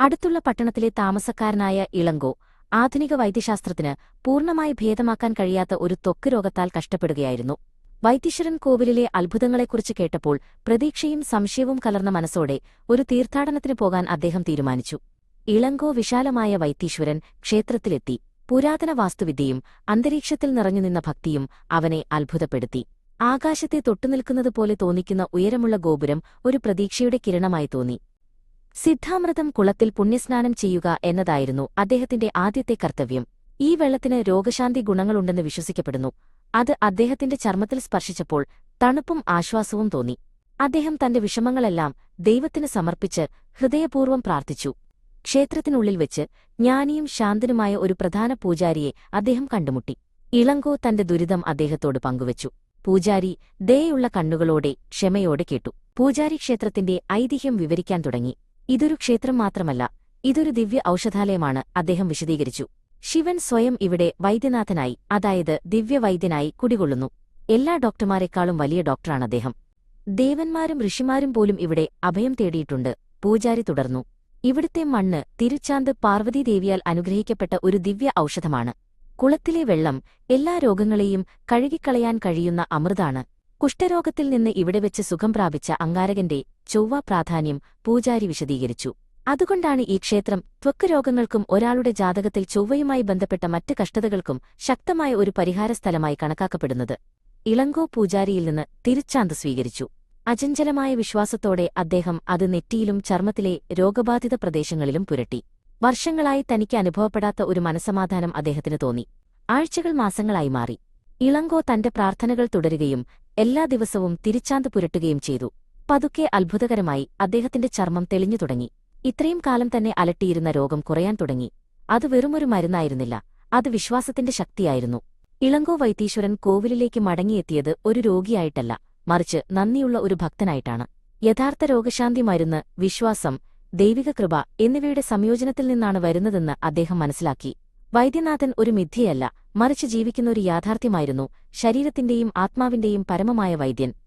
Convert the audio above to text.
അടുത്തുള്ള പട്ടണത്തിലെ താമസക്കാരനായ ഇളങ്കോ ആധുനിക വൈദ്യശാസ്ത്രത്തിന് പൂർണമായി ഭേദമാക്കാൻ കഴിയാത്ത ഒരു ത്വക്ക് രോഗത്താൽ കഷ്ടപ്പെടുകയായിരുന്നു. വൈദ്യശ്വരൻ കോവിലിലെ അത്ഭുതങ്ങളെക്കുറിച്ച് കേട്ടപ്പോൾ പ്രതീക്ഷയും സംശയവും കലർന്ന മനസ്സോടെ ഒരു തീർത്ഥാടനത്തിന് പോകാൻ അദ്ദേഹം തീരുമാനിച്ചു. ഇളങ്കോ വിശാലമായ വൈത്തീശ്വരൻ ക്ഷേത്രത്തിലെത്തി. പുരാതന വാസ്തുവിദ്യയും അന്തരീക്ഷത്തിൽ നിറഞ്ഞുനിന്ന ഭക്തിയും അവനെ അത്ഭുതപ്പെടുത്തി. ആകാശത്തെ തൊട്ടുനിൽക്കുന്നതുപോലെ തോന്നിക്കുന്ന ഉയരമുള്ള ഗോപുരം ഒരു പ്രതീക്ഷയുടെ കിരണമായി തോന്നി. സിദ്ധാമൃതം കുളത്തിൽ പുണ്യസ്നാനം ചെയ്യുക എന്നതായിരുന്നു അദ്ദേഹത്തിന്റെ ആദ്യത്തെ കർത്തവ്യം. ഈ വെള്ളത്തിന് രോഗശാന്തി ഗുണങ്ങളുണ്ടെന്ന് വിശ്വസിക്കപ്പെടുന്നു. അത് അദ്ദേഹത്തിന്റെ ചർമ്മത്തിൽ സ്പർശിച്ചപ്പോൾ തണുപ്പും ആശ്വാസവും തോന്നി. അദ്ദേഹം തന്റെ വിഷമങ്ങളെല്ലാം ദൈവത്തിന് സമർപ്പിച്ച് ഹൃദയപൂർവം പ്രാർത്ഥിച്ചു. ക്ഷേത്രത്തിനുള്ളിൽ വെച്ച് ജ്ഞാനിയും ശാന്തനുമായ ഒരു പ്രധാന പൂജാരിയെ അദ്ദേഹം കണ്ടുമുട്ടി. ഇളങ്കോ തന്റെ ദുരിതം അദ്ദേഹത്തോട് പങ്കുവച്ചു. പൂജാരി ദയുള്ള കണ്ണുകളോടെ ക്ഷമയോടെ കേട്ടു. പൂജാരി ക്ഷേത്രത്തിന്റെ ഐതിഹ്യം വിവരിക്കാൻ തുടങ്ങി. ഇതൊരു ക്ഷേത്രം മാത്രമല്ല ഇതൊരു ദിവ്യ ഔഷധാലയമാണ് അദ്ദേഹം വിശദീകരിച്ചു. ശിവൻ സ്വയം ഇവിടെ വൈദ്യനാഥനായി അതായത് ദിവ്യവൈദ്യനായി കുടികൊള്ളുന്നു. എല്ലാ ഡോക്ടർമാരെക്കാളും വലിയ ഡോക്ടറാണ് അദ്ദേഹം. ദേവന്മാരും ഋഷിമാരും പോലും ഇവിടെ അഭയം തേടിയിട്ടുണ്ട് പൂജാരി തുടർന്നു. ഇവിടുത്തെ മണ്ണ് തിരുച്ചാന്ത് പാർവതീദേവിയാൽ അനുഗ്രഹിക്കപ്പെട്ട ഒരു ദിവ്യ ഔഷധമാണ്. കുളത്തിലെ വെള്ളം എല്ലാ രോഗങ്ങളെയും കഴുകിക്കളയാൻ കഴിയുന്ന അമൃതാണ്. കുഷ്ഠരോഗത്തിൽ നിന്ന് ഇവിടെ വെച്ച് സുഖം പ്രാപിച്ച അങ്കാരകന്റെ ചൊവ്വ പ്രാധാന്യം പൂജാരി വിശദീകരിച്ചു. അതുകൊണ്ടാണ് ഈ ക്ഷേത്രം ത്വക്ക് രോഗങ്ങൾക്കും ഒരാളുടെ ജാതകത്തിൽ ചൊവ്വയുമായി ബന്ധപ്പെട്ട മറ്റ് കഷ്ടതകൾക്കും ശക്തമായ ഒരു പരിഹാര സ്ഥലമായി കണക്കാക്കപ്പെടുന്നത്. ഇളങ്കോ പൂജാരിയിൽ നിന്ന് തിരിച്ചാന്ത് സ്വീകരിച്ചു. അചഞ്ചലമായ വിശ്വാസത്തോടെ അദ്ദേഹം അത് നെറ്റിയിലും ചർമ്മത്തിലെ രോഗബാധിത പ്രദേശങ്ങളിലും പുരട്ടി. വർഷങ്ങളായി തനിക്ക് അനുഭവപ്പെടാത്ത ഒരു മനസമാധാനം അദ്ദേഹത്തിന് തോന്നി. ആഴ്ചകൾ മാസങ്ങളായി മാറി. ഇളങ്കോ തന്റെ പ്രാർത്ഥനകൾ തുടരുകയും എല്ലാ ദിവസവും തിരിച്ചാന്ത് പുരട്ടുകയും ചെയ്തു. പതുക്കെ അത്ഭുതകരമായി അദ്ദേഹത്തിന്റെ ചർമ്മം തെളിഞ്ഞു തുടങ്ങി. ഇത്രയും കാലം തന്നെ അലട്ടിയിരുന്ന രോഗം കുറയാൻ തുടങ്ങി. അത് വെറുമൊരു മരുന്നായിരുന്നില്ല അത് വിശ്വാസത്തിന്റെ ശക്തിയായിരുന്നു. ഇളങ്കോ വൈത്തീശ്വരൻ കോവിലിലേക്ക് മടങ്ങിയെത്തിയത് ഒരു രോഗിയായിട്ടല്ല മറിച്ച് നന്ദിയുള്ള ഒരു ഭക്തനായിട്ടാണ്. യഥാർത്ഥ രോഗശാന്തി മരുന്ന് വിശ്വാസം ദൈവിക കൃപ എന്നിവയുടെ സംയോജനത്തിൽ നിന്നാണ് വരുന്നതെന്ന് അദ്ദേഹം മനസ്സിലാക്കി. വൈദ്യനാഥൻ ഒരു മിഥ്യയല്ല മറിച്ച് ജീവിക്കുന്ന ഒരു യാഥാർത്ഥ്യമായിരുന്നു ശരീരത്തിന്റെയും ആത്മാവിന്റെയും പരമമായ വൈദ്യൻ.